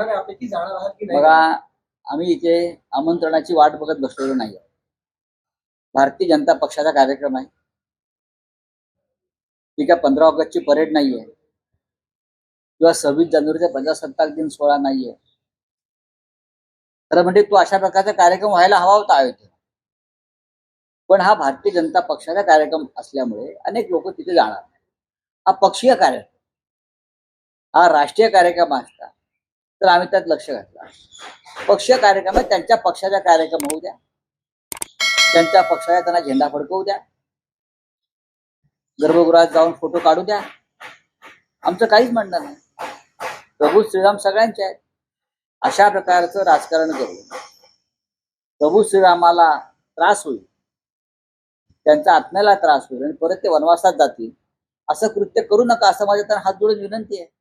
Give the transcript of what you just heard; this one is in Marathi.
जाणार यापैकी जाणार आहात की नाही? बघा आम्ही इथे आमंत्रणाची वाट बघत बसलेलो नाही भारतीय जनता पक्षाचा कार्यक्रम आहे. ती काय पंधरा ऑगस्टची परेड नाहीये. किंवा सव्वीस जानेवारीचा प्रजासत्ताक दिन सोहळा नाहीये. खरं म्हणजे तो अशा प्रकारचा कार्यक्रम व्हायला हवा होता अयोध्येत पण हा भारतीय जनता पक्षाचा कार्यक्रम असल्यामुळे अनेक लोक तिथे जाणार हा पक्षीय कार्यक्रम. हा राष्ट्रीय कार्यक्रम असता तर आम्ही त्यात लक्ष घातलं. पक्षीय कार्यक्रम आहे त्यांच्या पक्षाचा कार्यक्रम होऊ द्या. त्यांच्या पक्षाचा त्यांना झेंडा फडकवू द्या. गर्भगृहात जाऊन फोटो काढू द्या. आमचं काहीच म्हणणं नाही. प्रभू श्रीराम सगळ्यांचे आहेत. अशा प्रकारचं राजकारण करून प्रभू श्रीरामाला त्रास होईल. त्यांच्या आत्म्याला त्रास होईल आणि परत ते वनवासात जातील. असं कृत्य करू नका असं माझ्या त्यांना हात जोडून विनंती आहे.